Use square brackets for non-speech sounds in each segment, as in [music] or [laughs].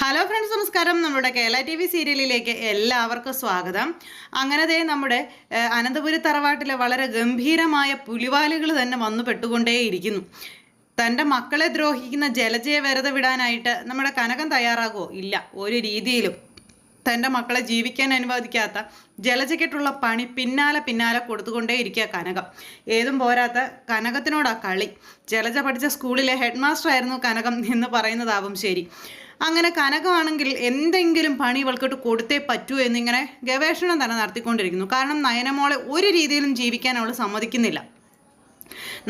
Hello friends നമസ്കാരം. നമ്മുടെ Kerala T V സീരിയലിലേക്ക് എല്ലാവർക്കും സ്വാഗതം. അങ്ങനത്തെ നമ്മുടെ അനന്തപുരി തറവാട്ടിലെ വളരെ ഗംഭീരമായ പുലിവാലുകൾ തന്നെ വന്നു പെട്ടുകൊണ്ടേയിരിക്കുന്നു. തന്റെ മക്കളെ ദ്രോഹിക്കുന്ന ജലജയെ വെറുതെ വിടാനായിട്ട് നമ്മുടെ കനകം തയ്യാറാകുമോ ഇല്ല ഒരു രീതിയിലും. തന്റെ മക്കളെ ജീവിക്കാൻ അനുവദിക്കാത്ത ജലജയ്ക്കിട്ടുള്ള പണി പിന്നാലെ പിന്നാലെ കൊടുത്തുകൊണ്ടേ ഇരിക്കുക കനകം. ഏതും പോരാത്ത കനകത്തിനോടാ കളി. ജലജ പഠിച്ച സ്കൂളിലെ ഹെഡ് മാസ്റ്റർ ആയിരുന്നു കനകം എന്ന് പറയുന്നതാവും ശരി. അങ്ങനെ കനകമാണെങ്കിൽ എന്തെങ്കിലും പണി ഇവൾക്കിട്ട് കൊടുത്തേ പറ്റൂ എന്നിങ്ങനെ ഗവേഷണം തന്നെ നടത്തിക്കൊണ്ടിരിക്കുന്നു. കാരണം നയനമോളെ ഒരു രീതിയിലും ജീവിക്കാൻ അവൾ സമ്മതിക്കുന്നില്ല.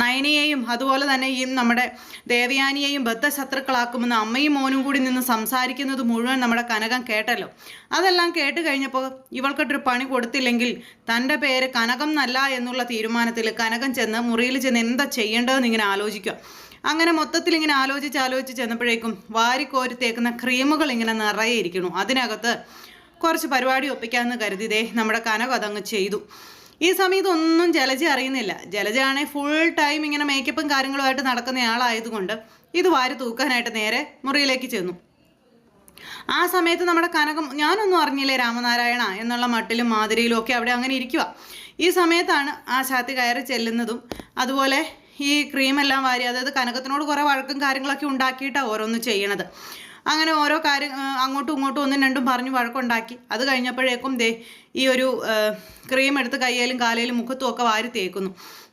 നയനയെയും അതുപോലെ തന്നെ ഈ നമ്മുടെ ദേവയാനിയെയും ബദ്ധശത്രുക്കളാക്കുമെന്ന് അമ്മയും മോനും കൂടി നിന്ന് സംസാരിക്കുന്നത് മുഴുവൻ നമ്മുടെ കനകം കേട്ടല്ലോ. അതെല്ലാം കേട്ട് കഴിഞ്ഞപ്പോൾ ഇവൾക്കിട്ടൊരു പണി കൊടുത്തില്ലെങ്കിൽ തന്റെ പേര് കനകം എന്നല്ല എന്നുള്ള തീരുമാനത്തിൽ കനകം ചെന്ന് മുറിയിൽ ചെന്ന് എന്താ ചെയ്യേണ്ടതെന്ന് ഇങ്ങനെ ആലോചിക്കുക. അങ്ങനെ മൊത്തത്തിൽ ഇങ്ങനെ ആലോചിച്ച് ആലോചിച്ച് ചെന്നപ്പോഴേക്കും വാരിക്കോരി തേക്കുന്ന ക്രീമുകൾ ഇങ്ങനെ നിറയെ ഇരിക്കണു അതിനകത്ത് കുറച്ച് പരിപാടി ഒപ്പിക്കാമെന്ന് കരുതി ദേ നമ്മുടെ കനക അതങ്ങ് ചെയ്തു. ഈ സമയത്ത് ഒന്നും ജലജ അറിയുന്നില്ല. ജലജയാണെങ്കിൽ ഫുൾ ടൈം ഇങ്ങനെ മേക്കപ്പും കാര്യങ്ങളുമായിട്ട് നടക്കുന്ന ആളായതുകൊണ്ട് ഇത് വാരി തൂക്കാനായിട്ട് നേരെ മുറിയിലേക്ക് ചെന്നു. ആ സമയത്ത് നമ്മുടെ കനകം ഞാനൊന്നും അറിഞ്ഞില്ലേ രാമനാരായണ? എന്നുള്ള മട്ടിലും മാതിരിയിലും ഒക്കെ അവിടെ അങ്ങനെ ഇരിക്കുക ഈ സമയത്താണ് ആ ചാത്തി കയറി ചെല്ലുന്നതും അതുപോലെ ഈ ക്രീമെല്ലാം വാരി അതായത് കനകത്തിനോട് കുറേ വഴക്കും കാര്യങ്ങളൊക്കെ ഉണ്ടാക്കിയിട്ടാണ് ഓരോന്ന് ചെയ്യണത്. അങ്ങനെ ഓരോ കാര്യം അങ്ങോട്ടും ഇങ്ങോട്ടും ഒന്നും രണ്ടും പറഞ്ഞ് വഴക്കുണ്ടാക്കി. അത് കഴിഞ്ഞപ്പോഴേക്കും ദേ ഈ ഒരു ക്രീം എടുത്ത് കയ്യിലും കാലയിലും മുഖത്തും ഒക്കെ വാരി തേക്കുന്നു.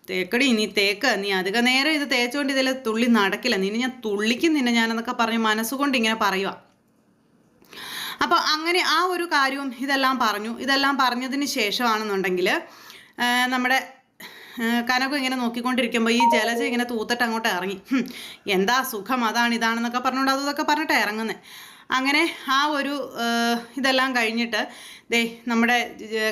തേക്കടി നീ തേക്ക് നീ അധിക നേരം ഇത് തേച്ചുകൊണ്ട് ഇതിൽ തുള്ളി നടക്കില്ല. നിന്നെ ഞാൻ തുള്ളിക്കും നിന്നെ ഞാനെന്നൊക്കെ പറഞ്ഞ് മനസ്സുകൊണ്ട് ഇങ്ങനെ പറയുക അപ്പോൾ അങ്ങനെ ആ ഒരു കാര്യവും ഇതെല്ലാം പറഞ്ഞു. ഇതെല്ലാം പറഞ്ഞതിന് ശേഷമാണെന്നുണ്ടെങ്കിൽ നമ്മുടെ കനകം ഇങ്ങനെ നോക്കിക്കൊണ്ടിരിക്കുമ്പോൾ ഈ ജലജ ഇങ്ങനെ തൂത്തിട്ട് അങ്ങോട്ട് ഇറങ്ങി. എന്താ സുഖം? അതാണ് ഇതാണെന്നൊക്കെ പറഞ്ഞുകൊണ്ട് അതൊക്കെ പറഞ്ഞിട്ട് ഇറങ്ങുന്നത് അങ്ങനെ ആ ഒരു ഇതെല്ലാം കഴിഞ്ഞിട്ട് ദേ നമ്മുടെ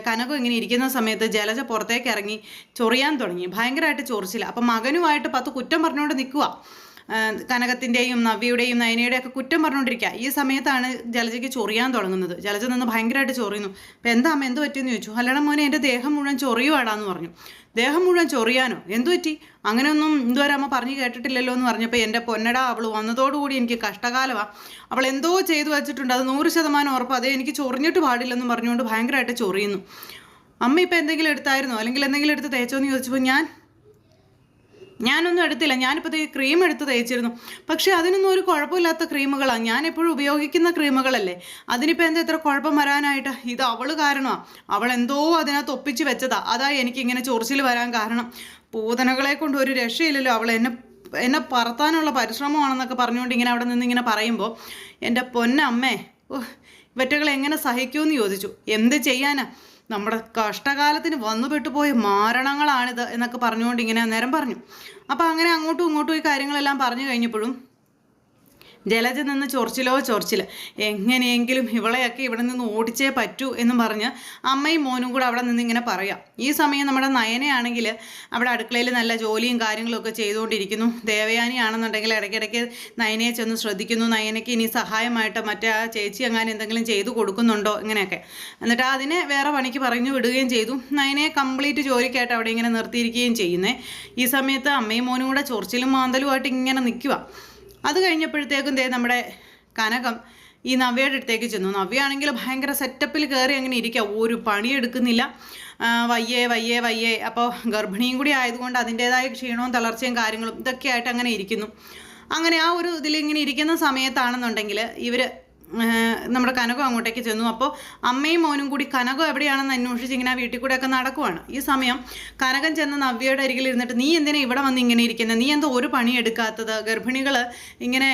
കനകം ഇങ്ങനെ ഇരിക്കുന്ന സമയത്ത് ജലജ പുറത്തേക്ക് ഇറങ്ങി ചൊറിയാൻ തുടങ്ങി. ഭയങ്കരമായിട്ട് ചൊറിച്ചില്ല അപ്പം മകനുമായിട്ട് പത്ത് കുറ്റം പറഞ്ഞുകൊണ്ട് നിൽക്കുക കനകത്തിന്റെയും നവ്യയുടെയും നയനയുടെയും ഒക്കെ കുറ്റം പറഞ്ഞുകൊണ്ടിരിക്കുക. ഈ സമയത്താണ് ജലജയ്ക്ക് ചൊറിയാൻ തുടങ്ങുന്നത്. ജലജ നിന്ന് ഭയങ്കരമായിട്ട് ചൊറിയുന്നു. അപ്പം എന്താ അമ്മ എന്ത് പറ്റിയെന്ന് ചോദിച്ചു? അല്ലട മോനെ എന്റെ ദേഹം മുഴുവൻ ചൊറിയുവാടാന്ന് പറഞ്ഞു. ദേഹം മുഴുവൻ ചൊറിയാനോ? എന്തു പറ്റി? അങ്ങനെയൊന്നും ഇതുവരെ അമ്മ പറഞ്ഞു കേട്ടിട്ടില്ലല്ലോ എന്ന് പറഞ്ഞപ്പോൾ എന്റെ പൊന്നട അവൾ വന്നതോടുകൂടി എനിക്ക് കഷ്ടകാലമാണ് അവൾ എന്തോ ചെയ്തു വച്ചിട്ടുണ്ട്. അത് നൂറ് ശതമാനം ഉറപ്പ്. അതേ എനിക്ക് ചൊറിഞ്ഞിട്ട് പാടില്ലെന്ന് പറഞ്ഞുകൊണ്ട് ഭയങ്കരമായിട്ട് ചൊറിയുന്നു. അമ്മ ഇപ്പം എന്തെങ്കിലും എടുത്തായിരുന്നോ? അല്ലെങ്കിൽ എന്തെങ്കിലും എടുത്ത് തേച്ചോ എന്ന് ചോദിച്ചപ്പോൾ ഞാൻ ഞാനൊന്നും എടുത്തില്ല. ഞാനിപ്പോൾ ഈ ക്രീം എടുത്ത് തേച്ചിരുന്നു. പക്ഷേ അതിനൊന്നും ഒരു കുഴപ്പമില്ലാത്ത ക്രീമുകളാണ് ഞാൻ എപ്പോഴും ഉപയോഗിക്കുന്ന ക്രീമുകളല്ലേ അതിനിപ്പോൾ എന്താ ഇത്ര കുഴപ്പം വരാനായിട്ട്? ഇത് അവൾ കാരണമാണ് അവൾ എന്തോ അതിനകത്ത് ഒപ്പിച്ച് വെച്ചതാ. അതാ എനിക്കിങ്ങനെ ചൊറിച്ചിൽ വരാൻ കാരണം. പൂതനകളെ കൊണ്ട് ഒരു രക്ഷയില്ലല്ലോ. അവൾ എന്നെ എന്നെ പറത്താനുള്ള പരിശ്രമമാണെന്നൊക്കെ പറഞ്ഞുകൊണ്ട് ഇങ്ങനെ അവിടെ നിന്ന് ഇങ്ങനെ പറയുമ്പോൾ എന്റെ പൊന്നമ്മേ ഓ ഇവറ്റകൾ എങ്ങനെ സഹിക്കുമെന്ന് ചോദിച്ചു. എന്ത് ചെയ്യാനാ? നമ്മുടെ കഷ്ടകാലത്തിന് വന്നു പെട്ടുപോയ മാരണങ്ങളാണിത് എന്നൊക്കെ പറഞ്ഞുകൊണ്ട് ഇങ്ങനെ അന്നേരം പറഞ്ഞു. അപ്പോൾ അങ്ങനെ അങ്ങോട്ടും ഇങ്ങോട്ടും ഈ കാര്യങ്ങളെല്ലാം പറഞ്ഞു കഴിഞ്ഞപ്പോഴും ജലജ നിന്ന് ചൊറിച്ചിലോ ചൊറിച്ചിൽ. എങ്ങനെയെങ്കിലും ഇവളെയൊക്കെ ഇവിടെ നിന്ന് ഓടിച്ചേ പറ്റൂ എന്ന് പറഞ്ഞ് അമ്മയും മോനും കൂടെ അവിടെ നിന്ന് ഇങ്ങനെ പറയാം. ഈ സമയം നമ്മുടെ നയനയാണെങ്കിൽ അവിടെ അടുക്കളയിൽ നല്ല ജോലിയും കാര്യങ്ങളൊക്കെ ചെയ്തുകൊണ്ടിരിക്കുന്നു. ദേവയാനി ആണെന്നുണ്ടെങ്കിൽ ഇടയ്ക്കിടയ്ക്ക് നയനയെ ചെന്ന് ശ്രദ്ധിക്കുന്നു. നയനയ്ക്ക് ഇനി സഹായമായിട്ട് മറ്റേ ആ ചേച്ചി എങ്ങാനും എന്തെങ്കിലും ചെയ്തു കൊടുക്കുന്നുണ്ടോ ഇങ്ങനെയൊക്കെ. എന്നിട്ട് അതിനെ വേറെ പണിക്ക് പറഞ്ഞു വിടുകയും ചെയ്തു. നയനയെ കംപ്ലീറ്റ് ജോലിക്കായിട്ട് അവിടെ ഇങ്ങനെ നിർത്തിയിരിക്കുകയും ചെയ്യുന്നേ. ഈ സമയത്ത് അമ്മയും മോനും കൂടെ ചൊറിച്ചിലും മാന്തലുമായിട്ട് ഇങ്ങനെ നിൽക്കുക അത് കഴിഞ്ഞപ്പോഴത്തേക്കും ദേ നമ്മുടെ കനകം ഈ നവ്യയുടെ അടുത്തേക്ക് ചെന്നു. നവ്യയാണെങ്കിൽ ഭയങ്കര സെറ്റപ്പിൽ കയറി അങ്ങനെ ഇരിക്കുക ഒരു പണിയെടുക്കുന്നില്ല. വയ്യേ വയ്യേ വയ്യേ. അപ്പോൾ ഗർഭിണിയും കൂടി ആയതുകൊണ്ട് അതിന്റേതായ ക്ഷീണവും തളർച്ചയും കാര്യങ്ങളും ഇതൊക്കെ ആയിട്ട് അങ്ങനെ ഇരിക്കുന്നു. അങ്ങനെ ആ ഒരു ഇതിൽ ഇങ്ങനെ ഇരിക്കുന്ന സമയത്താണെന്നുണ്ടെങ്കിൽ ഇവർ നമ്മുടെ കനകം അങ്ങോട്ടേക്ക് ചെന്നു. അപ്പോൾ അമ്മയും മോനും കൂടി കനകം എവിടെയാണെന്ന് അന്വേഷിച്ച് ഇങ്ങനെ വീട്ടിൽ കൂടെ ഒക്കെ നടക്കുവാണ്. ഈ സമയം കനകൻ ചെന്ന നവ്യയുടെ അരികിൽ ഇരുന്നിട്ട് നീ എന്തിനാ ഇവിടെ വന്ന് ഇങ്ങനെ ഇരിക്കുന്നത് നീ എന്തോ ഒരു പണി എടുക്കാത്തത്? ഗർഭിണികൾ ഇങ്ങനെ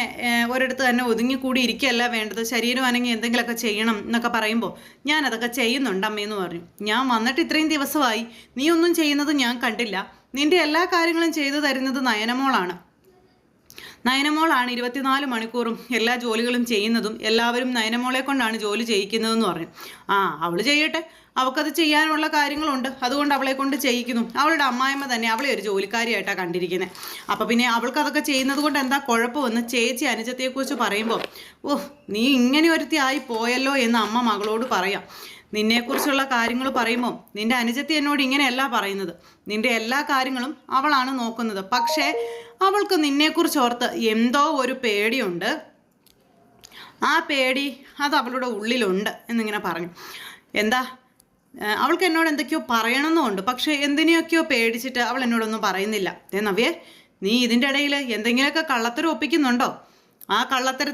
ഒരിടത്ത് തന്നെ ഒതുങ്ങിക്കൂടി ഇരിക്കുകയല്ല വേണ്ടത്? ശരീരം അനങ്ങി എന്തെങ്കിലുമൊക്കെ ചെയ്യണം എന്നൊക്കെ പറയുമ്പോൾ ഞാൻ അതൊക്കെ ചെയ്യുന്നുണ്ട് അമ്മയെന്ന് പറഞ്ഞു. ഞാൻ വന്നിട്ട് ഇത്രയും ദിവസമായി നീ ഒന്നും ചെയ്യുന്നത് ഞാൻ കണ്ടില്ല. നിന്റെ എല്ലാ കാര്യങ്ങളും ചെയ്തു തരുന്നത് നയനമോളാണ്. നയനമോളാണ് ഇരുപത്തിനാല് മണിക്കൂറും എല്ലാ ജോലികളും ചെയ്യുന്നതും എല്ലാവരും നയനമോളെ കൊണ്ടാണ് ജോലി ചെയ്യിക്കുന്നതെന്ന് പറഞ്ഞു. ആ അവൾ ചെയ്യട്ടെ. അവൾക്കത് ചെയ്യാനുള്ള കാര്യങ്ങളുണ്ട്. അതുകൊണ്ട് അവളെ കൊണ്ട് ചെയ്യിക്കുന്നു. അവളുടെ അമ്മായിമ്മ തന്നെ അവളെ ഒരു ജോലിക്കാരിയായിട്ടാണ് കണ്ടിരിക്കുന്നത് അപ്പോൾ പിന്നെ അവൾക്ക് അതൊക്കെ ചെയ്യുന്നത് കൊണ്ട് എന്താ കുഴപ്പമെന്ന് ചേച്ചി അനുജത്തെക്കുറിച്ച് പറയുമ്പോൾ ഓ നീ ഇങ്ങനെ ഒരുത്തി ആയി പോയല്ലോ എന്ന് അമ്മ മകളോട് പറയാം. നിന്നെക്കുറിച്ചുള്ള കാര്യങ്ങൾ പറയുമ്പോൾ നിന്റെ അനുജത്തി എന്നോട് ഇങ്ങനെയല്ല പറയുന്നത്. നിന്റെ എല്ലാ കാര്യങ്ങളും അവളാണ് നോക്കുന്നത്. പക്ഷേ അവൾക്ക് നിന്നെക്കുറിച്ച് ഓർത്ത് എന്തോ ഒരു പേടിയുണ്ട്. ആ പേടി അത് അവളുടെ ഉള്ളിലുണ്ട് എന്നിങ്ങനെ പറഞ്ഞു. എന്താ? അവൾക്ക് എന്നോട് എന്തൊക്കെയോ പറയണമെന്നുണ്ട് പക്ഷേ എന്തിനെയൊക്കെയോ പേടിച്ചിട്ട് അവൾ എന്നോടൊന്നും പറയുന്നില്ല. നവ്യേ നീ ഇതിന്റെ ഇടയിൽ എന്തെങ്കിലുമൊക്കെ കള്ളത്തരം ഒപ്പിക്കുന്നുണ്ടോ? ആ കള്ളത്തര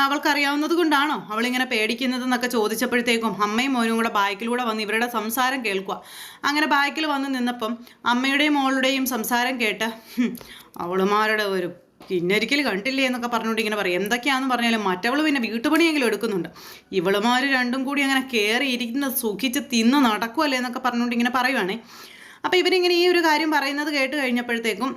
അവൾക്കറിയാവുന്നത് കൊണ്ടാണോ അവളിങ്ങനെ പേടിക്കുന്നത് എന്നൊക്കെ ചോദിച്ചപ്പോഴത്തേക്കും അമ്മയും മോനും കൂടെ ബാക്കിലൂടെ വന്ന് ഇവരുടെ സംസാരം കേൾക്കുക അങ്ങനെ ബാക്കിൽ വന്ന് നിന്നപ്പം അമ്മയുടെയും മോളുടെയും സംസാരം കേട്ട് "ഹും, അവളുമാരുടെ ഒരു പിന്നൊരിക്കൽ കണ്ടില്ലേ എന്നൊക്കെ പറഞ്ഞുകൊണ്ട് ഇങ്ങനെ പറയും. എന്തൊക്കെയാണെന്ന് പറഞ്ഞാലും മറ്റവൾ പിന്നെ വീട്ടുപണിയെങ്കിലും എടുക്കുന്നുണ്ട്. ഇവളുമാർ രണ്ടും കൂടി അങ്ങനെ കയറി ഇരിക്കുന്ന സുഖിച്ച് തിന്ന് നടക്കുമല്ലേ എന്നൊക്കെ പറഞ്ഞുകൊണ്ട് ഇങ്ങനെ പറയുവാണേ. അപ്പോൾ ഇവരിങ്ങനെ ഈ ഒരു കാര്യം പറയുന്നത് കേട്ട് കഴിഞ്ഞപ്പോഴത്തേക്കും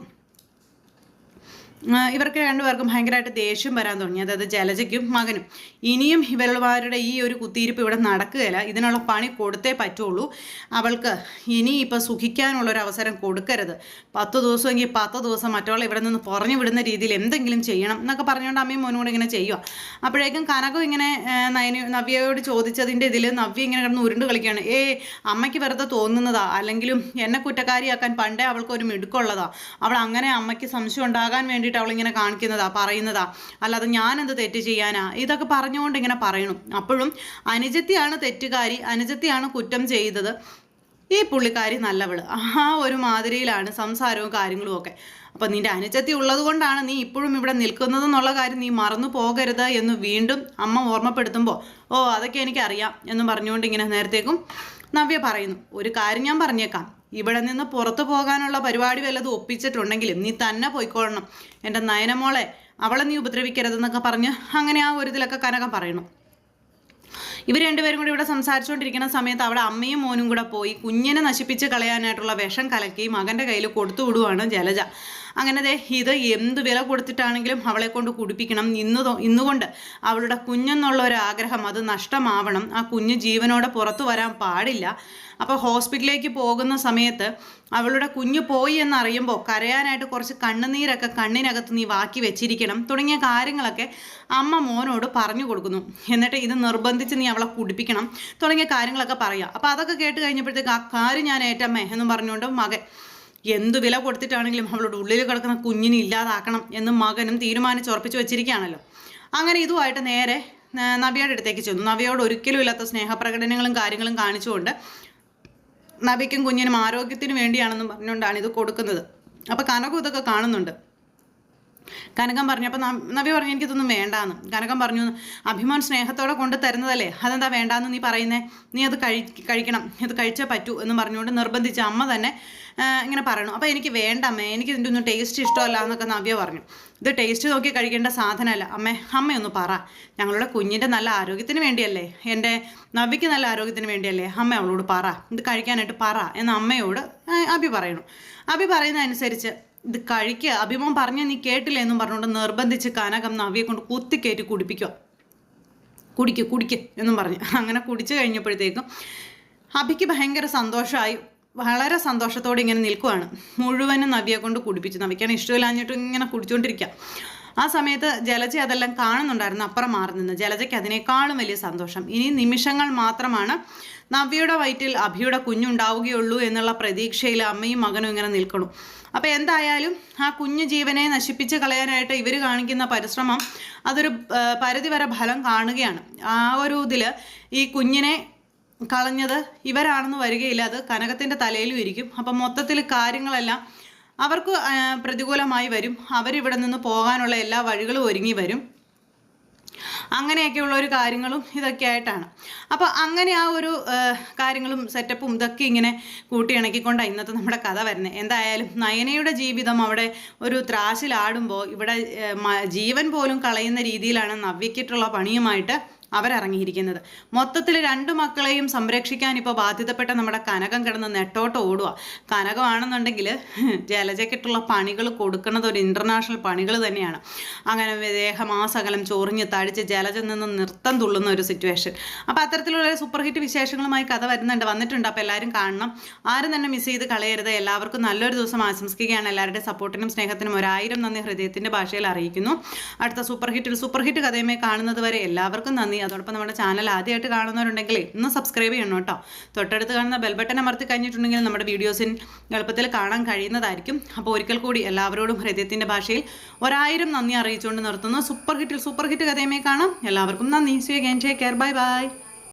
ഇവർക്ക് രണ്ടുപേർക്കും ഭയങ്കരമായിട്ട് ദേഷ്യം വരാൻ തുടങ്ങി. അതായത് ജലജയ്ക്കും മകനും. ഇനിയും ഇവരുടെ ഈ ഒരു കുത്തിയിരിപ്പ് ഇവിടെ നടക്കുകയില്ല. ഇതിനുള്ള പണി കൊടുത്തേ പറ്റുള്ളൂ. അവൾക്ക് ഇനി ഇപ്പോൾ സുഖിക്കാനുള്ള ഒരു അവസരം കൊടുക്കരുത്. പത്ത് ദിവസമെങ്കിൽ പത്ത് ദിവസം മറ്റവളെ ഇവിടെ നിന്ന് പുറഞ്ഞു വിടുന്ന രീതിയിൽ എന്തെങ്കിലും ചെയ്യണം എന്നൊക്കെ പറഞ്ഞുകൊണ്ട് അമ്മയും മോനും കൂടെ ഇങ്ങനെ ചെയ്യുക അപ്പോഴേക്കും കനകം ഇങ്ങനെ നയന നവ്യയോട് ചോദിച്ചതിന്റെ ഇതിൽ നവ്യ ഇങ്ങനെ കിടന്ന് ഉരുണ്ട് കളിക്കുകയാണ്. ഏ അമ്മയ്ക്ക് വെറുതെ തോന്നുന്നതാ? അല്ലെങ്കിലും എന്നെ കുറ്റക്കാരിയാക്കാൻ പണ്ടേ അവൾക്ക് ഒരു മിടുക്കുള്ളതാ. അവൾ അങ്ങനെ അമ്മയ്ക്ക് സംശയം ഉണ്ടാകാൻ വേണ്ടിയിട്ട് അവളിങ്ങനെ കാണിക്കുന്നതാ പറയുന്നതാ. അല്ലാതെ ഞാനെന്ത് തെറ്റ് ചെയ്യാനാ? ഇതൊക്കെ പറഞ്ഞുകൊണ്ട് ഇങ്ങനെ പറയണം. അപ്പോഴും അനുജത്തിയാണ് തെറ്റുകാരി അനുജത്തിയാണ് കുറ്റം ചെയ്തത്. ഈ പുള്ളിക്കാരി നല്ലവൾ. ആ ഒരു മാതിരിയിലാണ് സംസാരവും കാര്യങ്ങളും ഒക്കെ. അപ്പം നിന്റെ അനുജത്തി ഉള്ളത് കൊണ്ടാണ് നീ ഇപ്പോഴും ഇവിടെ നിൽക്കുന്നത് എന്നുള്ള കാര്യം നീ മറന്നു പോകരുത് എന്ന് വീണ്ടും അമ്മ ഓർമ്മപ്പെടുത്തുമ്പോൾ ഓ അതൊക്കെ എനിക്കറിയാം എന്ന് പറഞ്ഞുകൊണ്ട് ഇങ്ങനെ നേരത്തേക്കും നവ്യ പറയുന്നു. ഒരു കാര്യം ഞാൻ പറഞ്ഞേക്കാം. ഇവിടെ നിന്ന് പുറത്തു പോകാനുള്ള പരിപാടി വല്ലതും ഒപ്പിച്ചിട്ടുണ്ടെങ്കിലും നീ തന്നെ പോയിക്കൊള്ളണം. എന്റെ നയനമോളെ അവളെ നീ ഉപദ്രവിക്കരുതെന്നൊക്കെ പറഞ്ഞ് അങ്ങനെ ആ ഒരു ഇതിലൊക്കെ കനകം പറയണം ഇവർ രണ്ടുപേരും കൂടി ഇവിടെ സംസാരിച്ചുകൊണ്ടിരിക്കുന്ന സമയത്ത് അവിടെ അമ്മയും മോനും കൂടെ പോയി കുഞ്ഞിനെ നശിപ്പിച്ച് കളയാനായിട്ടുള്ള വിഷം കലക്കി മകന്റെ കയ്യിൽ കൊടുത്തു വിടുവാണ് ജലജ. അങ്ങനെ ദേ ഇത് എന്ത് വില കൊടുത്തിട്ടാണെങ്കിലും അവളെ കൊണ്ട് കുടിപ്പിക്കണം. ഇന്ന് ഇന്നുകൊണ്ട് അവളുടെ കുഞ്ഞെന്നുള്ള ഒരു ആഗ്രഹം അത് നഷ്ടമാവണം. ആ കുഞ്ഞ് ജീവനോടെ പുറത്തു വരാൻ പാടില്ല. അപ്പോൾ ഹോസ്പിറ്റലിലേക്ക് പോകുന്ന സമയത്ത് അവളുടെ കുഞ്ഞ് പോയി എന്നറിയുമ്പോൾ കരയാനായിട്ട് കുറച്ച് കണ്ണുനീരൊക്കെ കണ്ണിനകത്ത് നീ വാക്കി വെച്ചിരിക്കണം. തുടങ്ങിയ കാര്യങ്ങളൊക്കെ അമ്മ മോനോട് പറഞ്ഞു കൊടുക്കുന്നു. എന്നിട്ട് ഇത് നിർബന്ധിച്ച് നീ അവളെ കുടിപ്പിക്കണം. തുടങ്ങിയ കാര്യങ്ങളൊക്കെ പറയുക. അപ്പോൾ അതൊക്കെ കേട്ട് കഴിഞ്ഞപ്പോഴത്തേക്ക് ആ കാര്യം ഞാൻ ഏറ്റമ്മേ എന്നും പറഞ്ഞുകൊണ്ട് മകൻ എന്തു വില കൊടുത്തിട്ടാണെങ്കിലും അവളുടെ ഉള്ളിൽ കിടക്കുന്ന കുഞ്ഞിനെ ഇല്ലാതാക്കണം എന്ന് മകനും തീരുമാനിച്ചുറപ്പിച്ച് വെച്ചിരിക്കുകയാണല്ലോ. അങ്ങനെ ഇതുമായിട്ട് നേരെ നബിയുടെ അടുത്തേക്ക് ചെന്നു. നബിയോട് ഒരിക്കലും ഇല്ലാത്ത സ്നേഹപ്രകടനങ്ങളും കാര്യങ്ങളും കാണിച്ചുകൊണ്ട് നബിക്കും കുഞ്ഞിനും ആരോഗ്യത്തിന് വേണ്ടിയാണെന്നും പറഞ്ഞുകൊണ്ടാണ് ഇത് കൊടുക്കുന്നത്. അപ്പോൾ കനകം ഇതൊക്കെ കാണുന്നുണ്ട്. കനകം പറഞ്ഞു. അപ്പോൾ നവി പറഞ്ഞു എനിക്കിതൊന്നും വേണ്ടാന്ന്. കനകം പറഞ്ഞു അഭിമാൻ സ്നേഹത്തോടെ കൊണ്ട് തരുന്നതല്ലേ? അതെന്താ വേണ്ടാന്ന് നീ പറയുന്നേ? നീ അത് കഴി കഴിക്കണം. ഇത് കഴിച്ചേ പറ്റൂ എന്ന് പറഞ്ഞുകൊണ്ട് നിർബന്ധിച്ച അമ്മ തന്നെ ഇങ്ങനെ പറയണു. അപ്പോൾ എനിക്ക് വേണ്ട അമ്മേ എനിക്ക് ഇതിന്റെ ഒന്നും ടേസ്റ്റ് ഇഷ്ടമല്ല എന്നൊക്കെ നവ്യ പറഞ്ഞു. ഇത് ടേസ്റ്റ് നോക്കി കഴിക്കേണ്ട സാധനമല്ല. അമ്മേ അമ്മയൊന്ന് പറ. ഞങ്ങളുടെ കുഞ്ഞിന്റെ നല്ല ആരോഗ്യത്തിന് വേണ്ടിയല്ലേ? എന്റെ നവ്യക്ക് നല്ല ആരോഗ്യത്തിന് വേണ്ടിയല്ലേ? അമ്മ അവളോട് പറ. ഇത് കഴിക്കാനായിട്ട് പറ എന്ന് അമ്മയോട് അഭി പറയണു. അഭി പറയുന്നതനുസരിച്ച് ഇത് കഴിക്കുക അഭിമോൻ പറഞ്ഞ നീ കേട്ടില്ല എന്നും പറഞ്ഞുകൊണ്ട് നിർബന്ധിച്ച് കനകം നവിയെ കൊണ്ട് കുത്തിക്കയറ്റി കുടിപ്പിക്കുക. കുടിക്കുക കുടിക്കുക എന്നും പറഞ്ഞു. അങ്ങനെ കുടിച്ചു കഴിഞ്ഞപ്പോഴത്തേക്കും അഭിക്ക് ഭയങ്കര സന്തോഷമായി. വളരെ സന്തോഷത്തോടെ ഇങ്ങനെ നിൽക്കുവാണ്. മുഴുവനും നവിയെ കൊണ്ട് കുടിപ്പിച്ചു. നവിക്കാണ് ഇഷ്ടമില്ലാഞ്ഞിട്ട് ഇങ്ങനെ കുടിച്ചുകൊണ്ടിരിക്കുക. ആ സമയത്ത് ജലജ അതെല്ലാം കാണുന്നുണ്ടായിരുന്നു. അപ്പുറം മാറി നിന്ന്. ജലജയ്ക്ക് അതിനേക്കാളും വലിയ സന്തോഷം. ഇനി നിമിഷങ്ങൾ മാത്രമാണ് നവ്യയുടെ വയറ്റിൽ അഭിയുടെ കുഞ്ഞുണ്ടാവുകയുള്ളൂ എന്നുള്ള പ്രതീക്ഷയിൽ അമ്മയും മകനും ഇങ്ങനെ നിൽക്കണം. അപ്പോൾ എന്തായാലും ആ കുഞ്ഞു ജീവനെ നശിപ്പിച്ച് കളയാനായിട്ട് ഇവർ കാണിക്കുന്ന പരിശ്രമം അതൊരു പരിധിവരെ ഫലം കാണുകയാണ്. ആ ഒരു ഇതിൽ ഈ കുഞ്ഞിനെ കളഞ്ഞത് ഇവരാണെന്ന് വരികയില്ല. അത് കനകത്തിന്റെ തലയിലും ഇരിക്കും. അപ്പം മൊത്തത്തിൽ കാര്യങ്ങളെല്ലാം അവർക്ക് പ്രതികൂലമായി വരും. അവരിവിടെ നിന്ന് പോകാനുള്ള എല്ലാ വഴികളും ഒരുങ്ങി വരും. അങ്ങനെയൊക്കെയുള്ള ഒരു കാര്യങ്ങളും ഇതൊക്കെ ആയിട്ടാണ് അപ്പോൾ അങ്ങനെ ആ ഒരു കാര്യങ്ങളും സെറ്റപ്പും ഇതൊക്കെ ഇങ്ങനെ കൂട്ടിയിണക്കിക്കൊണ്ടാണ് ഇന്നത്തെ നമ്മുടെ കഥ വരുന്നത് എന്തായാലും നയനയുടെ ജീവിതം അവിടെ ഒരു ത്രാശിലാടുമ്പോൾ ഇവിടെ ജീവൻ പോലും കളയുന്ന രീതിയിലാണ് നവ്യക്കിട്ടുള്ള പണിയുമായിട്ട് അവരിറങ്ങിയിരിക്കുന്നത്. മൊത്തത്തിൽ രണ്ട് മക്കളെയും സംരക്ഷിക്കാൻ ഇപ്പോൾ ബാധ്യതപ്പെട്ട നമ്മുടെ കനകം കിടന്ന് നെട്ടോട്ട് ഓടുക കനകമാണെന്നുണ്ടെങ്കിൽ [laughs] ജലജയ്ക്കിട്ടുള്ള പണികൾ കൊടുക്കുന്നത് ഒരു ഇന്റർനാഷണൽ പണികൾ തന്നെയാണ്. അങ്ങനെ ദേഹമാസകലം ചൊറിഞ്ഞ് തടിച്ച് ജലജം നിന്ന് നൃത്തം തുള്ളുന്ന ഒരു സിറ്റുവേഷൻ അപ്പോൾ അത്തരത്തിലുള്ള സൂപ്പർ ഹിറ്റ് വിശേഷങ്ങളുമായി കഥ വരുന്നുണ്ട്. വന്നിട്ടുണ്ട്. അപ്പോൾ എല്ലാവരും കാണണം. ആരും തന്നെ മിസ് ചെയ്ത് കളയരുത്. എല്ലാവർക്കും നല്ലൊരു ദിവസം ആശംസിക്കുകയാണ്. എല്ലാവരുടെയും സപ്പോർട്ടിനും സ്നേഹത്തിനും ഒരായിരം നന്ദി ഹൃദയത്തിന്റെ ഭാഷയിൽ അറിയിക്കുന്നു. അടുത്ത സൂപ്പർ ഹിറ്റിൽ സൂപ്പർ ഹിറ്റ് കഥയുമായി കാണുന്നത് വരെ എല്ലാവർക്കും നന്ദി. അതോടൊപ്പം നമ്മുടെ ചാനൽ ആദ്യമായിട്ട് കാണുന്നവരുണ്ടെങ്കിൽ ഇന്ന് സബ്സ്ക്രൈബ് ചെയ്യണം കേട്ടോ. തൊട്ടടുത്ത് കാണുന്ന ബെൽ ബട്ടൺ അമർത്തി കഴിഞ്ഞിട്ടുണ്ടെങ്കിൽ നമ്മുടെ വീഡിയോസിൻ എളുപ്പത്തിൽ കാണാൻ കഴിയുന്നതായിരിക്കും. അപ്പോൾ ഒരിക്കൽ കൂടി എല്ലാവരോടും ഹൃദയത്തിന്റെ ഭാഷയിൽ ഒരായിരം നന്ദി അറിയിച്ചുകൊണ്ട് നിർത്തുന്നു. സൂപ്പർ ഹിറ്റിൽ സൂപ്പർ ഹിറ്റ് കഥയുമേ കാണാം. എല്ലാവർക്കും നന്ദി. സ്വീ ടേക്ക് കെയർ ബൈ ബൈ